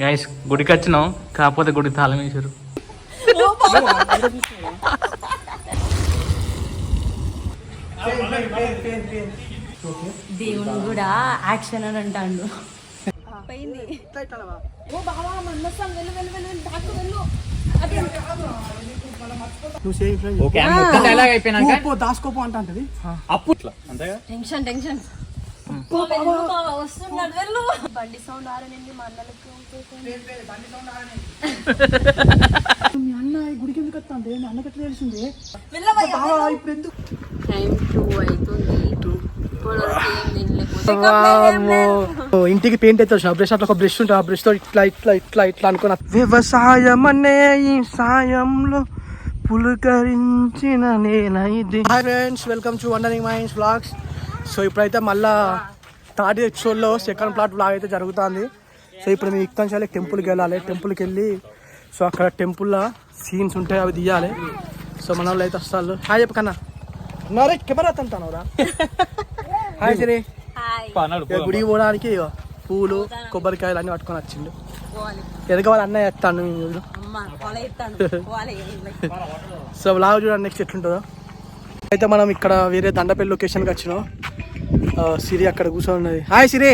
Guys గుడికి వచ్చినాం కాకపోతే గుడికి తాళం వేసారు దేవుడు కూడా యాక్షన్ అని అంటాడు. Tension tension. వస్తున్నాడు వెళ్ళు. బండి సౌండ్ ఆరనింది మా అన్నలకి మీ అన్న గుడికి ఎందుకు వస్తాంది? మీ అన్నకి ఎట్లా తెలిసింది? ఇప్పుడు ఎందుకు? టైం టూ అవుతుంది ఇంటికి పెయింట్ అయితే వచ్చిన బ్రష్ అట్లా ఒక బ్రష్ ఉంటుంది ఆ బ్రష్తో ఇట్లా ఇట్లా ఇట్లా ఇట్లా అనుకున్నా. వ్యవసాయం అనే ఈ సాయంలో పులకరించిన నేనైది hi friends welcome to wondering minds blogs so ఇప్పుడైతే మళ్ళా థర్డ్ ఎపిసోడ్లో సెకండ్ ప్లాట్ బ్లాగ్ అయితే జరుగుతుంది. సో ఇప్పుడు మేము ఇక్కడి టెంపుల్కి వెళ్ళాలి. టెంపుల్కి వెళ్ళి సో అక్కడ టెంపుల్లో సీన్స్ ఉంటాయి అవి తీయాలి. సో మన వాళ్ళు అయితే వస్తారు. హాయ్ చెప్పకన్నా నరే కెమెరా తంటానవరా హాయ్ సిరి. గుడికి పోవడానికి పూలు కొబ్బరికాయలు అన్ని పట్టుకొని వచ్చిండు. పోవాలి ఎదుగు వాళ్ళ అన్నయ్య ఎత్తాను సో లాగా చూడండి నెక్స్ట్ ఎట్లుంటుందో. అయితే మనం ఇక్కడ వేరే దండపల్లి లొకేషన్కి వచ్చినాం. సిరి అక్కడ కూర్చొని ఉన్నది హాయ్ సిరి.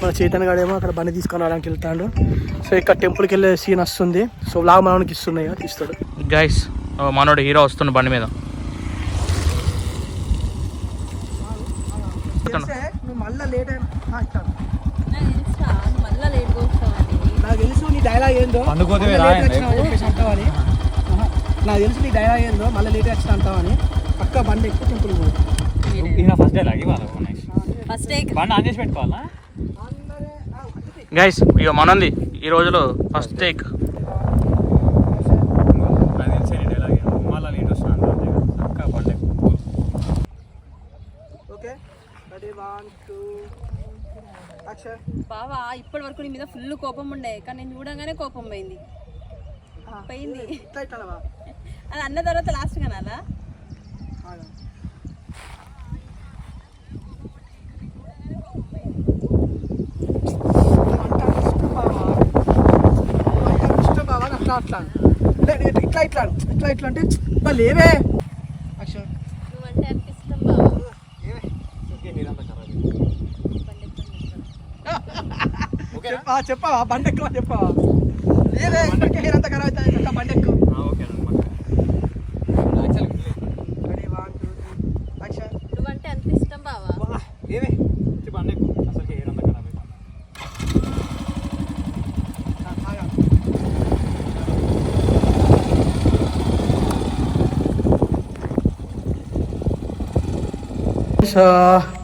మన చైతన్య గారు ఏమో అక్కడ బండి తీసుకొని రావడానికి వెళ్తాడు. సో ఇక్కడ టెంపుల్కి వెళ్ళే సీన్ వస్తుంది. సో లాగా మనకి ఇస్తున్నాయి తీస్తాడు. గైస్ మనోడు హీరో వస్తుండు బండి మీద. నువ్వు మళ్ళీ లేట్ మళ్ళా లేట్ వస్తామని నాకు తెలుసు నీ డైలాగ్ ఏందో. నాకు తెలుసు నీ డైలాగ్ ఏందో మళ్ళీ లేట్ వచ్చిన అంటావని. పక్క బండి ఎక్కువ టెంపుల్ పోదు. ఫస్ట్ ఫస్ట్ టేక్ బండి ఆన్ చేసి పెట్టుకోవాలా? గైస్ ఇక మనంది ఈ రోజులో first take okay ready one two action బావా ఇప్పటి వరకు నీ మీద ఫుల్ కోపం ఉండే కానీ నేను చూడంగానే కోపం పోయింది. పోయింది. ఇట్లా ఇట్లా అది అన్న తర్వాత లాస్ట్ కనాలా అట్లా అట్లా ఇట్లా ఇట్లా ఇట్లా ఇట్లా అంటే బా లేవే. బావా చెప్పా చెప్పావా బండి ఎక్కువ చెప్పావా? లేదే ఇప్పటికే హెయిర్ అంతా ఖరాబ్ అవుతుంది ఇంకా బండి ఎక్కువ ready one two three action నువ్వంటే అంత ఇష్టం బావా ఏమే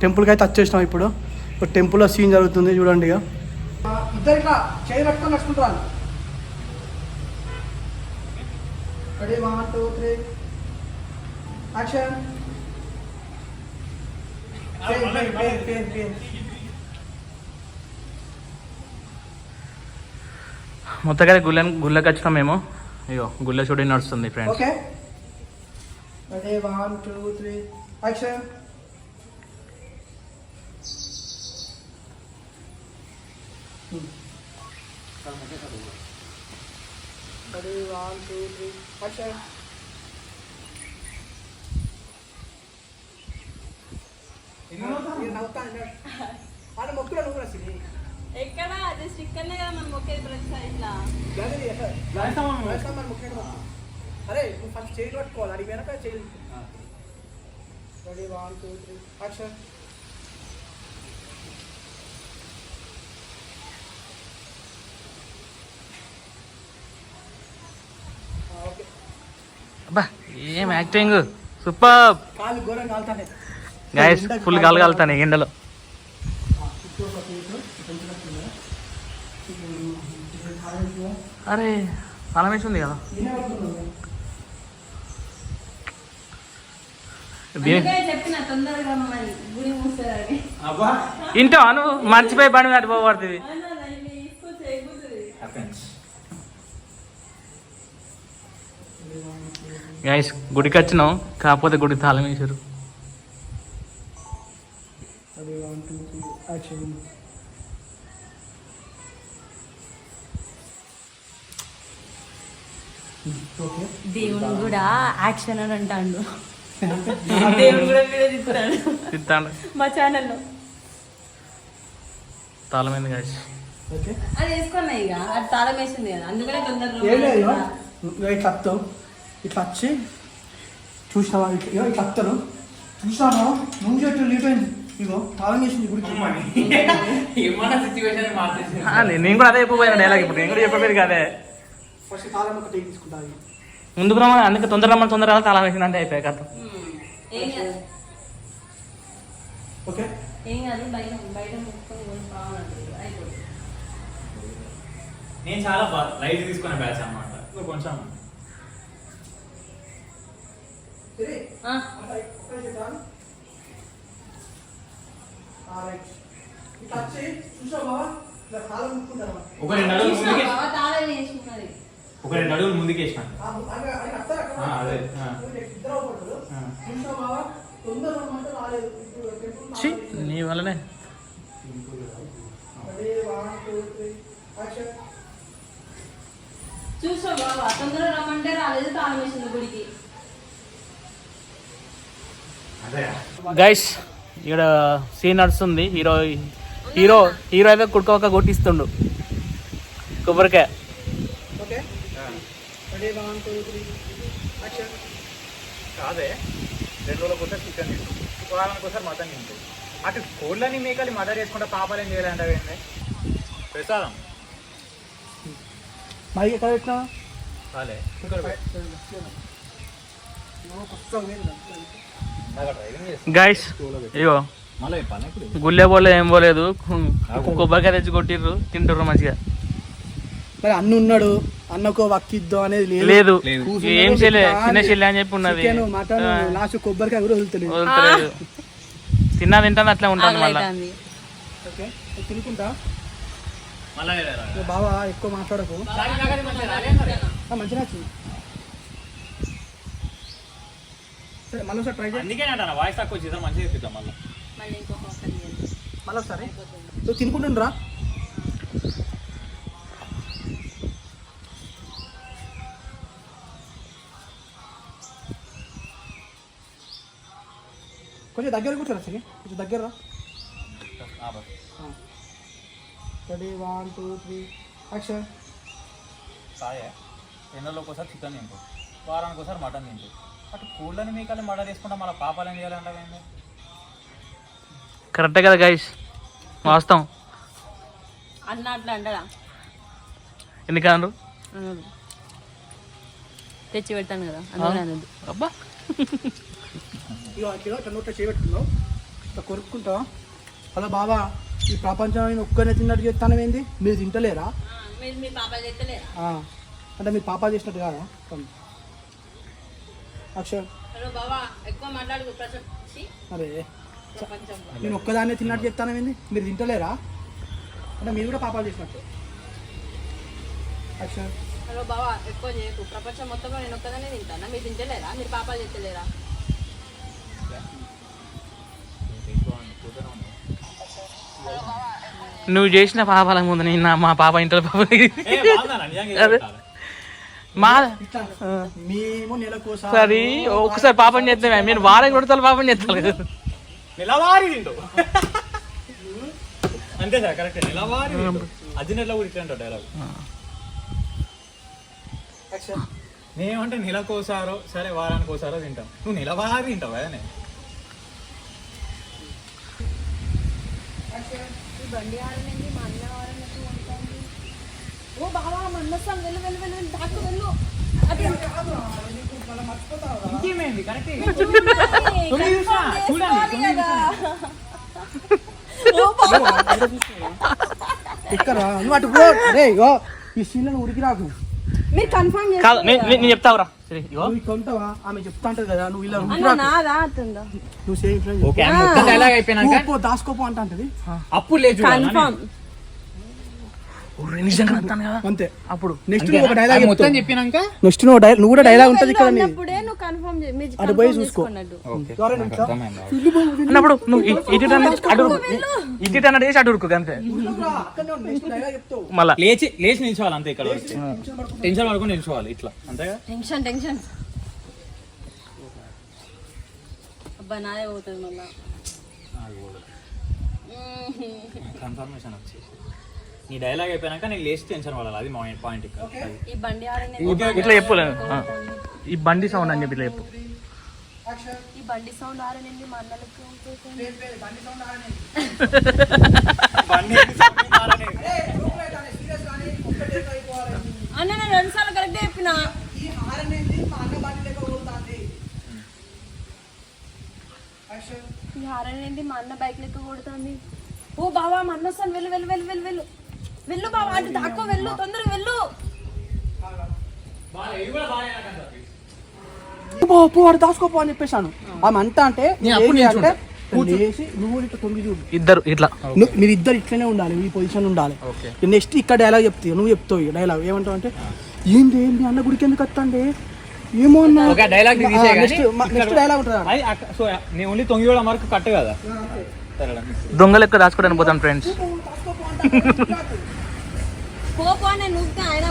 టెంపుల్కి అయితే వచ్చేసినాం ఇప్పుడు. ఇప్పుడు టెంపుల్లో సీన్ జరుగుతుంది చూడండి ఇక ఇద్దరు ఇట్లా చేయి పట్టుకొని నడుచుకుంటారు ready one two three action మొత్తగా గుళ్ళ గుళ్ళకి వచ్చినాం మేము. అయ్యో గుళ్ళ షూటింగ్ నడుస్తుంది friends okay ready one two three action ready one two three action ఆడ మొక్కులో సిరి ఎక్కడ? జస్ట్ ఇక్కడనే కదా మనం ప్రతిసారి ఇట్లా. అరే నువ్వు ఫస్ట్ చేయి పట్టుకోవాలి అడిగి వెనక చేయి ready one two three action okay అబ్బా ఏం యాక్టింగ్ సూపర్ కాలు ఘోరం కాలుతానే గైస్ ఫుల్ గాలు కాలుతాను ఎండలో అరే వేసి ఉంది కదా. ఇంటో నువ్వు? మర్చిపోయి బండి మీద పోబడుతుంది గాయస్ గుడికి వచ్చినాం కాకపోతే గుడి తాళం వేసారు దేవుడు కూడా యాక్షన్ అని అంటాడు. దేవుడు కూడా వీడియో తిప్పుతాడు తిప్పుతాడు మా ఛానల్లో తాళమైంది ఏంది గాయస్ అది వేసుకున్నాయి ఇక. అది తాళం వేసింది కదా. అందుకనే తొందరగా ఇట్లా వచ్చి చూసినావా? ఇట్లా ఇగో ఇట్లా వస్తారు చూసినావా? ముందు చెట్టు లీటైంది ఇగో తాళం చేసింది గుడికి. నేను కూడా అదే చెప్పబోయిన డైలాగ్ ఇప్పుడు. నేను కూడా చెప్పబోయేది కాదే. ఫస్ట్ తాళం ఒకటి తీసుకుంటా ముందుకు రమ్మని అందుకే తొందర రమ్మని తొందర రావాలి తాళం వేసింది అంటే అయిపోయాయి కాదు. ఓకే. నేను చాలా లైట్ తీసుకునే బ్యాచ్ అన్నమాట. నువ్వు కొంచెం ఒక రెండు అడుగులు ముందుకే ఒక రెండు అడుగులు ముందుకు వేసిన ఆ, అదే, ఆ. ఆ. ఛీ, నీ వల్లనే. చూసావు బాబా తొందరగా రమ్మంటే రాలేదు తాళం వేసింది గుడికి. అదే గైస్ ఇక్కడ సీన్ నడుస్తుంది. హీరో హీరో హీరో అయితే కుడుకోక కొట్టిస్తుండు. కొబ్బరికాయ. కాదే. రెండు రోజులకు ఒకసారి చికెన్ తింటు. వారానికి ఒకసారి మటన్ తింటు. అటు కోళ్ళని మేకలు మదర్ చేసుకుంటే పాపాలు ఏం చేయాలంటే ఏంటి ప్రసాదం. మైక్ ఎక్కడ పెట్టినా గైస్ ఇగో గుళ్ళే పోలేదు ఏం పోలేదు. కొబ్బరికాయ తెచ్చి కొట్టిర్రు తింటుర్రు మంచిగా. మరి అన్న ఉన్నాడు అన్నకు వక్కిద్దాం అనేది లేదు. ఏం చేయలే చిన్న చెల్లి అని చెప్పి ఉన్నది. మటన్ లాస్ట్ కొబ్బరికాయ కూడా వదులుతలేదు. తిన్నా తింటాను అట్లా ఉంటాను మళ్ళీ. ఓకే తినుకుంటా? బావా ఎక్కువ మాట్లాడకు. మంచిగా సరే మళ్ళీ ఒకసారి ట్రై చేయి. అందుకే అంటాను వాయిస్ తక్కువ వచ్చేసారు మంచిగా చెప్తాం మళ్ళీ. మళ్ళీ ఇంకొక ఒకసారి చేయాలి. మళ్ళీ ఒకసారి. నువ్వు తినుకుంటుండ్రా. కొంచెం దగ్గర కూర్చోరా సరే కొంచెం దగ్గర రా ready one two three action సాయే రెండు రోజులకు ఒకసారి చికెన్ తింటు వారానికి ఒకసారి మటన్ తింటు. అటు కోళ్ళని మేకలు మర్డర్ చేసుకుంటే మళ్ళీ పాపాలు ఏం చేయాలంటే కరెక్టే కదా గైస్ వాస్తవం. అన్న అట్లా అంటాడా? ఎందుకన్నారు. తెచ్చి పెడతాను కదా అందుకని అబ్బా. ఇక నోట్లో చేయబెట్టుకున్నావు ఇట్లా కొరుక్కుంటావా? హలో బాబా ఈ ప్రపంచం నేను ఒక్కనే తిన్నట్టు చెప్తాను ఏంది? మీరు తింటలేరా? మీరు మీ పాప అంటే చేసినట్టు కాదా. అక్షర్ అరే నేను ఒక్కదాన్నే తిన్నట్టు చెప్తాను ఏంది? మీరు తింటలేరా? అంటే మీరు కూడా పాపాలు చేసినట్టు. అక్షర్ హలో బాబా ఎక్కువ చేయకు. ప్రపంచం మొత్తంలో నేను ఒక్కదానే తింటానా? మీరు తింటలేరా? మీరు పాపాలు చేస్తలేరా? నువ్వు చేసిన పాపాల ముందు నేను నా- మా పాప ఇంట్లో పాప ఏ, బాగుందన్న, నిజంగా అదే. చెప్పాలి. మా సరే ఒకసారి పాపం చేస్తే మీరు వారం కొడతారు పాపం చేస్తారు కదా. నెలవారీ తింటు అంతే సార్ కరెక్ట్. నెలవారీ అజినెట్లో కూడా ఇట్లా డైలాగ్ నేనేమంటే నెలకోసారో సరే వారానికి ఒకసారో తింటాం. నువ్వు నెలవారీ తింటావు కదా నేను బండి ఆడమైంది మా అన్న ఆడనట్టు ఓ బావా వెళ్ళు వెళ్ళు వెళ్ళు వెళ్ళు. వెళ్ళు. ఇంకేమైంది? కరెక్ట్. చూడండి, అరే ఇగో ఈ సీన్లను ఉరికి రాకు. మీరు కన్ఫర్మ్ కాదు నేను నేను- నేను చెప్తావురా. సరే ఇగో. నువ్వు ఇక్కడ ఉంటావా ఆమె చెప్తా ఉంటది కదా నువ్వు ఇలా ఉరికి అన్న రాకు నాదా అతుందా నువ్వు సేమ్ ఫ్రెండ్ ఓకే మొత్తం డైలాగ్ అయిపోయినాక. పో దాసుకోపో అంట అంటది. అప్పుడు లేదు కన్ఫర్మ్ అంతే. అప్పుడు. నెక్స్ట్ నువ్వు ఒక డైలాగ్ మొత్తం చెప్పినాక? నెక్స్ట్ నువ్వు డై- నువ్వు కూడా డైలాగ్ ఉంటుంది ఇక్కడ అటు పోయి చూసుకో? అన్నప్పుడు నువ్వు ఇటు అటు. ఇటు అన్నది వేసి అటు అంతే. డైలాగ్ మళ్ళా. లేచి లేచి నిల్చోవాలి అంతే ఇక్కడ. టెన్షన్ పడుకొని నిల్చోవాలి ఇట్లా. అంతేగా టెన్షన్ టెన్షన్ అబ్బా నాదే పోతుంది మళ్ళా. కన్ఫర్మేషన్ వచ్చేసి నీ డైలాగ్ అయిపోయాక నేను లేచి టెన్షన్ పడాలి అది పాయింట్. ఈ బండి ఆడనే ఇట్లా చెప్పలేదు ఆ. ఈ బండి సౌండ్ అని చెప్పి ఇట్లా చెప్పు. ఈ బండి సౌండ్ ఆడనింది మా అన్నలకు. అన్న నేను రెండు సార్లు కరెక్ట్ చెప్పిన ఈ హారనేది మా అన్న బండి లెక్క కొడుతుంది యాక్షన్ ఈ హారన్ ఏంటి మా అన్న బైక్ లెక్క కొడుతుంది ఓ బావా మా అన్న వస్తాను వెళ్ళు వెళ్ళు వెళ్ళు వెళ్ళు వెళ్ళు వెళ్ళు బావా అటు దాక్కో వెళ్ళు తొందరగా వెళ్ళు పో వాడు దాచుకోపో అని చెప్పేసాను ఆమె అంతా అంటే అంటే లేచి నువ్వు ఇట్లా తొంగి చూడు. ఇద్దరు ఇట్లా. నువ్వు మీరు ఇద్దరు ఇట్లనే ఉండాలి ఈ పొజిషన్ ఉండాలి. నెక్స్ట్ ఇక్కడ డైలాగ్ చెప్తావు నువ్వు చెప్తావు డైలాగ్ ఏమంటావు అంటే ఏంటి ఏంటి అన్న గుడికి ఎందుకు వస్తాండి? ఏమో అన్న. తీసేయ్ నెక్స్ట్ డైలాగ్ ఉంటుంది? అది అక్క- సో నేను ఓన్లీ తొంగి మార్కు కట్టు కదా? సరేనా? దొంగ లెక్క దాచుకోవడానికి పోతాను ఫ్రెండ్స్ నువ్వుతే ఆయన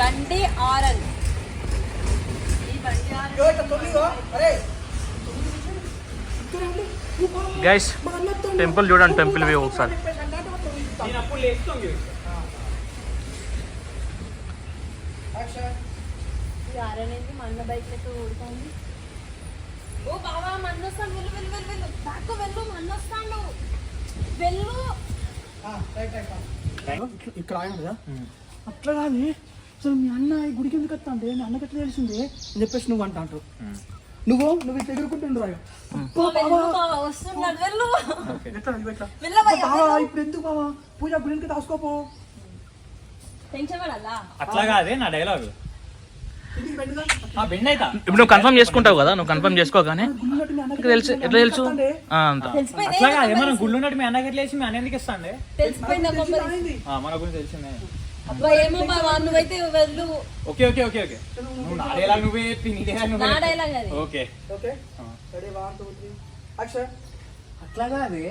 బండి ఆరన్ గైస్ టెంపుల్ చూడండి టెంపుల్ వ్యూ ఒకసారి. ఓ బావా మా అన్న వస్తాను వెళ్ళు వెళ్ళు. వెళ్ళు వెళ్ళు దాక్కో వెళ్ళు. మా అన్న వస్తాడు వెళ్ళు ఇక్కడ ఆయన కదా అట్లా కాదు. అసలు మీ అన్న ఈ గుడికి ఎందుకు వస్తా అంటే మీ అన్నకి ఎట్లా తెలిసిందే? అని చెప్పేసి నువ్వు అంటా అంటావు నువ్వు? నువ్వు ఇట్లా ఎగురుకుంటుండు రాగా వెళ్ళు బావా వస్తున్నాడు వెళ్ళు. ఎట్లా నువ్వు ఎట్లా? వెళ్ళవయ్యా బావా ఇప్పుడు ఎందుకు బావా? పూజ గుడికి పడాలా అట్లా కాదే నా డైలాగ్. ఇప్పుడు నువ్వు కన్ఫర్మ్ చేసుకుంటావు కదా నువ్వు కన్ఫర్మ్ చేసుకోగానే. తెలుసు ఎట్లా తెలుసు? ఆ, అంత. తెలిసిపోయింది అట్లా కాదే మనం గుళ్ళు ఉన్నట్టు మీ అన్నకి ఎట్లా వేసి మీ అన్న ఎందుకు ఇస్తాండే మన గురించి తెలిసిందే. ఏమో బావా నువ్వైతే వెళ్ళు. Okay okay okay okay. నువ్వు చెప్పి okay. Okay. Ready one two three. Action అట్లా కాదే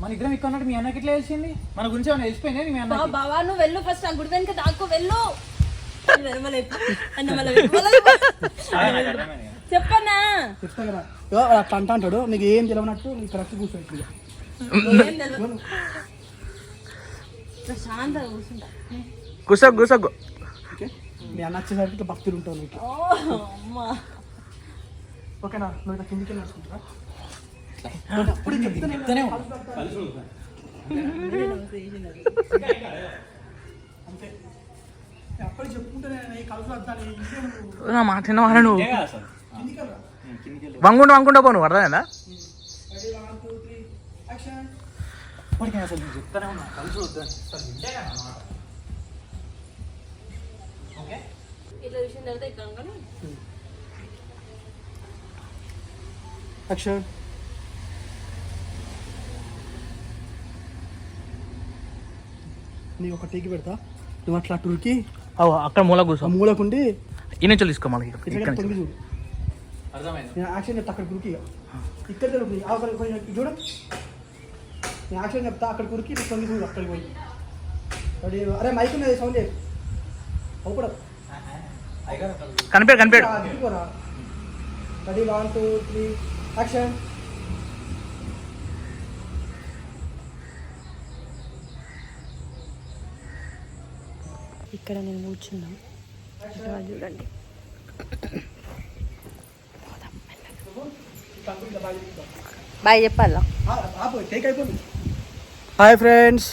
మన ఇద్దరం ఇక్కడ ఉన్నట్టు మీ అన్నకి ఎట్లా తెలిసింది? మన గురించి ఏమైనా తెలిసిపోయిందా మీ అన్నకి? బావా నువ్వు వెళ్ళు ఫస్ట్ ఆ గుడి వెనక దాక్కో వెళ్ళు. వెనమల చెప్పు. అన్న మళ్ళా చెప్పు. మళ్ళా చెప్పు. అదే నాకు అర్థమైంది. చెప్పన్నా? చెప్తా కదా. ఇగో అట్లా అంటా అంటాడు. నీకు ఏం తెలియనట్టు నీకు కరెక్ట్ తెలియదు. ప్రశాంతంగా కూర్చుంటా. గుస గుస ఓకే. మీ అన్న వచ్చేసరికి ఇట్లా భక్తులు ఉంటావు నీకు ఓ అమ్మా. ఓకేనా? నువ్వు ఇట్లా కిందికి చెప్తానే. అంతే. అప్పుడు చెప్పుకుంటేనే ఈ ఇంకే మాట నువ్వు. వంగుంటూ వంగుంటా పో నువ్వు అర్థమైందా? అసలు చెప్తానే ఉన్నా. కలిసి వద్దని. ఓకే? ఇట్లా చూసిన తర్వాత ఇట్లా అనుకోని యాక్షన్ నీ ఒక టీకి పెడతా. నువ్వు అట్లా టురికి అక్కడ మూల కూర్చో. ఆ మూలకుండి ఈ నుంచి తీసుకో ఇక్కడ నుంచి చూడు నేను యాక్షన్ చెప్తా అక్కడ కురికి ఇక్కడ జరుగుతుంది అక్కడ కొంచెం చూడు. నేను యాక్షన్ చెప్తా అక్కడ కురికి తొంగి చూడు అక్కడికి పోయి. అరే మైక్ ఉన్నది సౌండ్ చేయి. అవుపడ కనిపాడు కనిపాడు. Ready one two three action ఇక్కడ నేను కూర్చున్నా. చూడండి. బాయ్ చెప్పాలా? హాయ్ ఫ్రెండ్స్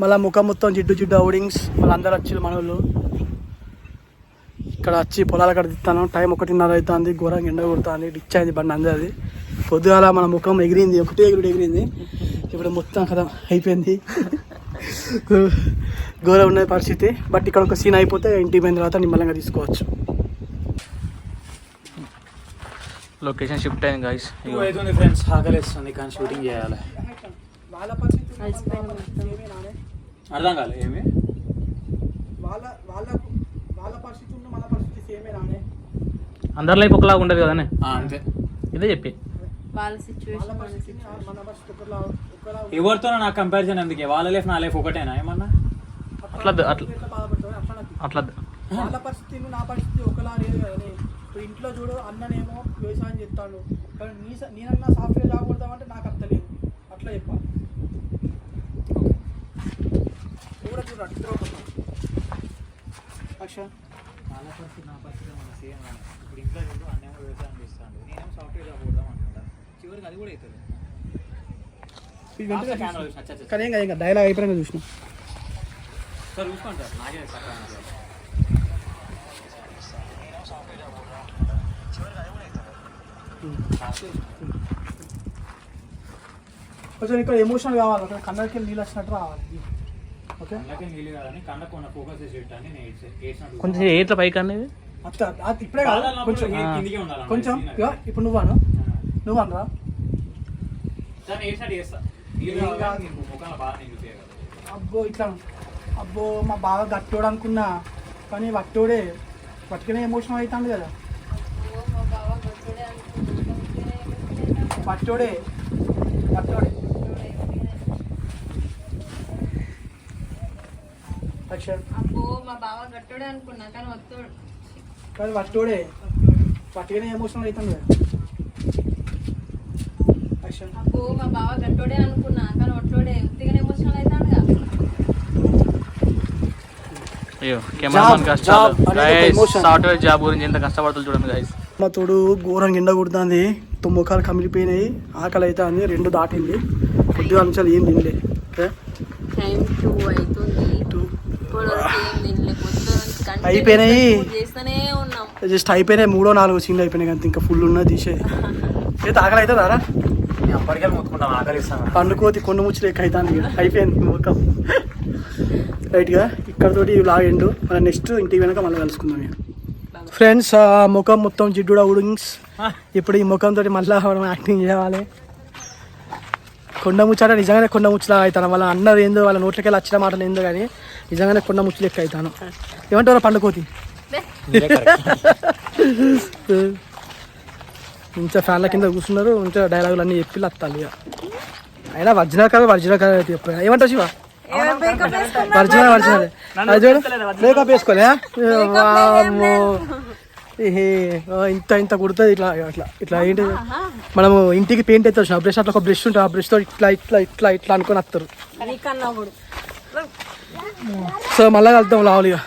మళ్ళీ ముఖం మొత్తం జిడ్డు జిడ్డు అవుడింగ్స్. మళ్ళీ అందరు వచ్చి మన వాళ్ళు ఇక్కడ వచ్చి పొలాల కడ తిస్తాను టైం ఒకటిన్నర అవుతుంది ఘోరంగా ఎండ కొడుతుంది డిచ్ అయింది బండి అందరిది. పొద్దుగాల మన ముఖం ఎగిరింది ఒకటే ఎగురుడు ఎగిరింది. ఇప్పుడు మొత్తం కదా అయిపోయింది. ఘోరం ఉన్నది పరిస్థితి. బట్ ఇక్కడ ఒక సీన్ అయిపోతే ఇంటికి పోయిన తర్వాత నిమ్మలంగా తీసుకోవచ్చు. లొకేషన్ షిఫ్ట్ అయింది గాయస్ అవుతుంది ఫ్రెండ్స్ ఆకలిస్తుంది కానీ షూటింగ్ చేయాలి. అర్థం కాలే ఏమి? వాళ్ళ వాళ్ళ వాళ్ళ పరిస్థితి ఉన్న మన పరిస్థితి సేమేనానే అందరి లైఫ్ ఒకలాగా ఉండదు కదనే? అంతే. ఇదే చెప్పి. ఎవరితో నాకు కంపారిజన్ ఎందుకే? వాళ్ళ లైఫ్ నా లైఫ్ ఒకటేనా? ఏమన్నా? అట్లా అట్లా అట్లా వాళ్ళ పరిస్థితి నా పరిస్థితి ఒకలా లేదు ఇప్పుడు ఇంట్లో చూడు అన్ననేమో వ్యవసాయం చేస్తాడు. కానీ నీ నేనన్నా సాఫ్ట్వేర్ జాబ్ కొడతామంటే నాకు అర్థలేదు అట్లా చెప్పాలి కూడా చూడు అట్లా అక్ష వాళ్ళ పరిస్థితి నా పరిస్థితి మన సేమ్ ఇప్పుడు ఇంట్లో చూడు అన్నేమో వ్యవసాయం చేస్తాడు. నేనేమో సాఫ్ట్వేర్ జాబ్ కొడదాం అనుకుంటా. చివరికి అది కూడా అవుతుంది కానీ కాదు ఇంకా డైలాగ్ అయిపోయినాక చూసిన. సార్ చూసుకోండి సార్. నాకే కొంచెం ఇక్కడ ఎమోషనల్ కావాలి. కన్నడకి నీళ్ళు వచ్చినట్టు రావాలి. కొంచెం ఏట్ల పైకి అనేది ఇప్పుడే కాదు. కొంచెం ఏ- కిందికే ఉండాలి కొంచెం ఇప్పుడు నువ్వు అను. నువ్వు అనరా అబ్బో ఇట్లా అబ్బో మా బాగా గట్టోడు అనుకున్నా. కానీ వట్టోడే పట్టుకునే ఎమోషన్ అవుతాడు కదా. పట్టోడే పట్టోడే అక్షర్ అబ్బో మా బావ గట్టుడే అనుకున్నా కానీ వత్తోడు. కానీ వట్టోడే పట్టుకునే ఎమోషన్ అవుతాడు కదా అక్షర్ అబ్బో మా బావ గట్టోడే అనుకున్నా కానీ ఒట్టోడే ఉత్తిగానే ఎమోషనల్ అవుతాడుగా. అయ్యో కెమెరామన్ Job, కష్టాలు job అనేది ఒక emotion. సాఫ్ట్వేర్ జాబ్ గురించి ఎంత కష్టపడుతుంది చూడండి గైస్ మా తోడు ఘోరంగా ఎండ కొడుతుంది. తుమ్మకాలు కమిలిపోయినాయి. ఆకలి అవుతుంది. రెండు దాటింది. పొద్దుగా నుంచి ఏం తినలే. ఓకే టైం టూ అవుతుంది. అయిపోయినాయి. జస్ట్ అయిపోయినాయి మూడో నాలుగో సీన్లు అయిపోయినాయి కానీ ఇంకా ఫుల్ ఉన్నది తీసేది అయితే ఆకలి అవుతుందా రా పండుకోతి కొండ ముచ్చులు ఎక్క అవుతాను ఇక. అయిపోయింది ముఖం రైట్గా ఇక్కడ తోటి లాగండు మన నెక్స్ట్ ఇంటికి వెనక మళ్ళీ కలుసుకుందాం ఫ్రెండ్స్ ముఖం మొత్తం జిడ్డుడా ఉడింగ్స్ ఇప్పుడు ఈ ముఖం తోటి మళ్ళీ మనం యాక్టింగ్ చేయాలి. కొండ ముచ్చాట నిజంగానే కొండ ముచ్చులా అవుతాను? వాళ్ళ అన్నది ఏందో వాళ్ళ నోట్లకి వచ్చిన మాటలు ఏందో కానీ నిజంగానే కొండ ముచ్చులు ఎక్క అవుతాను. ఏమంటారు పండుకోతి ఇంత ఫ్యాన్ల కింద కూర్చున్నారు ఇంత డైలాగులు అన్నీ చెప్పి వస్తాలి ఇక. అయినా వర్జినల్ కదా వర్జినల్ కదా అయితే చెప్పు ఏమంటావు శివ? వర్జినల్ వర్జినల్ అది చూడు. మేకప్ వేసుకోలే ఇంత ఇంత కుడుతుంది ఇట్లా ఇట్లా ఇట్లా ఏంటి మనము ఇంటికి పెయింట్ అవుతారు ఆ బ్రష్ అట్లా ఒక బ్రష్ ఉంటుంది ఆ బ్రష్తో ఇట్లా ఇట్లా ఇట్లా ఇట్లా అనుకొని వస్తారు సో మళ్ళీ కలుద్దాం లావులిగా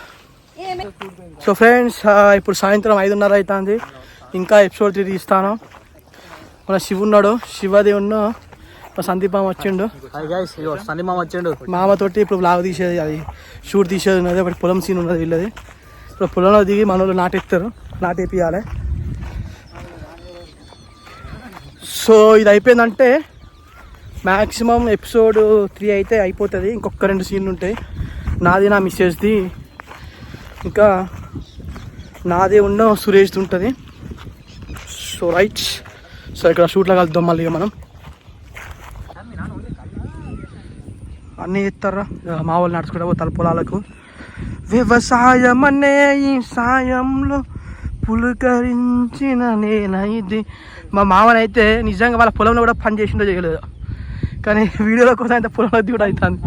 సో ఫ్రెండ్స్ ఇప్పుడు సాయంత్రం ఐదున్నర అవుతుంది ఇంకా ఎపిసోడ్ త్రీ తీస్తాను. మన శివ ఉన్నాడు. శివది ఉన్న సందీప్ మామ వచ్చిండు. సందీప్ మామ వచ్చిండు. మామతోటి ఇప్పుడు బ్లాగ్ తీసేది అది షూట్ తీసేది ఉన్నది ఒకటి పొలం సీన్ ఉన్నది వీళ్ళది. ఇప్పుడు పొలంలో దిగి మన వాళ్ళు నాటెత్తారు నాటేపియాలి సో ఇది అయిపోయిందంటే మ్యాక్సిమం ఎపిసోడ్ త్రీ అయితే అయిపోతుంది. ఇంకొక రెండు సీన్లు ఉంటాయి. నాది నా మిస్సెస్ది. ఇంకా నాదే ఉన్న సురేష్ది ఉంటుంది. So right. సో ఇక్కడ షూట్లో కలుద్దాం మళ్ళీ మనం. అన్నీ ఇస్తారా మా వాళ్ళు నడుచుకుంటా పోతారు పొలాలకు. వ్యవసాయం అనే ఈ సాయంలో పులకరించిన ఇది మా మామనైతే నిజంగా వాళ్ళ పొలంలో కూడా పని చేసిండో చేయలేదు. కానీ వీడియోలో కోసం అయితే పొలంలో కూడా అవుతుంది.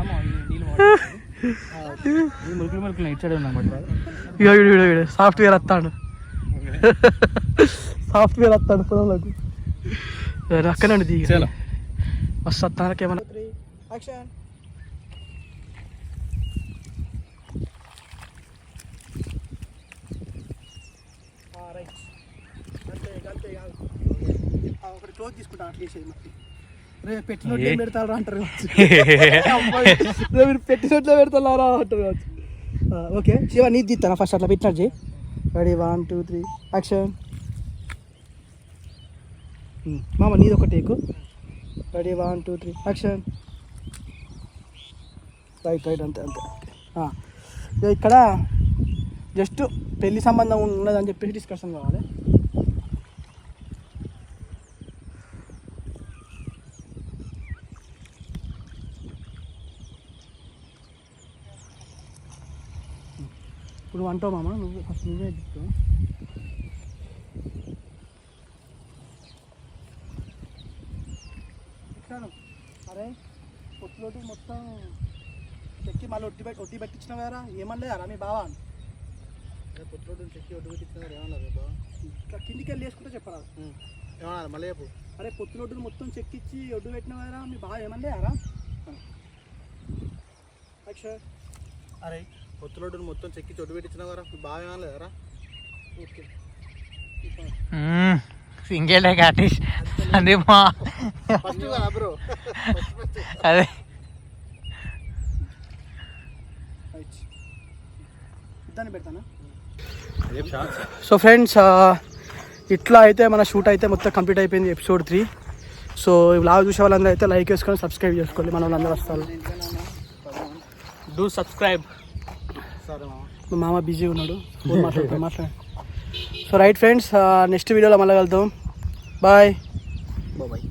ఇక వీడు వీడు వీడు సాఫ్ట్వేర్ వస్తాడు. సాఫ్ట్వేర్ వస్తాడు పొలంలోకి. అక్కడే దిగి. చలో. మస్తు వస్తానికి ఏమన్నా యాక్షన్ ఒకటి క్లోజ్ తీసుకుంటాను అట్లా రేపు పెడతారా అంటారు రేపు పెట్టినట్లే పెడతారా అంటారు ఓకే శివ నీది తీస్తాను ఫస్ట్ అట్లా పెట్టినట్టు చేయి ready one two three action మామ నీది ఒక take ready one two three action right right అంతే అంతే ఇక్కడ జస్ట్ పెళ్ళి సంబంధం ఉన్నదని చెప్పేసి డిస్కషన్ కావాలి. ఇప్పుడు అంటావు మామ? నువ్వు ఫస్ట్ నువ్వే చెప్తావు అరే ఒట్టిలోటి మొత్తం చెక్కి మళ్ళీ ఒట్టి ఒట్టి పెట్టించిన కదా ఏమన్నా మీ బావా? ఇట్లా కిందికి వెళ్ళి వేసుకుంటే చెప్పరా? ఏమన్నారు? మళ్ళీ చెప్పు. అరే పొత్తులొడ్డును మొత్తం చెక్కిచ్చి ఒడ్డు పెట్టినావు కదా మీ బావ ఏమనలే అరా అక్షర్ అరే పొత్తులోడ్డును మొత్తం చెక్కి ఒడ్డు పెట్టించినావు కదా బాగా ఏమనలేదరా ఓకే. సింగేలే ఆర్టిస్ట్. అదే మా ఫస్ట్ కదా బ్రో. అదే. దాన్ని పెడతానా? సో ఫ్రెండ్స్ ఇట్లా అయితే మన షూట్ అయితే మొత్తం కంప్లీట్ అయిపోయింది ఎపిసోడ్ త్రీ. సో ఈ వ్లాగ్ చూసే వాళ్ళందరూ అయితే లైక్ చేసుకొని సబ్స్క్రైబ్ చేసుకోండి. మన వాళ్ళందరూ వస్తారు. డూ సబ్స్క్రైబ్ సరే మామ మా మామ బిజీ ఉన్నాడు. మాట్లాడుతూ మాట్లాడు. సో రైట్ ఫ్రెండ్స్ నెక్స్ట్ వీడియోలో మళ్ళీ కలుద్దాం. బాయ్ బాబాయ్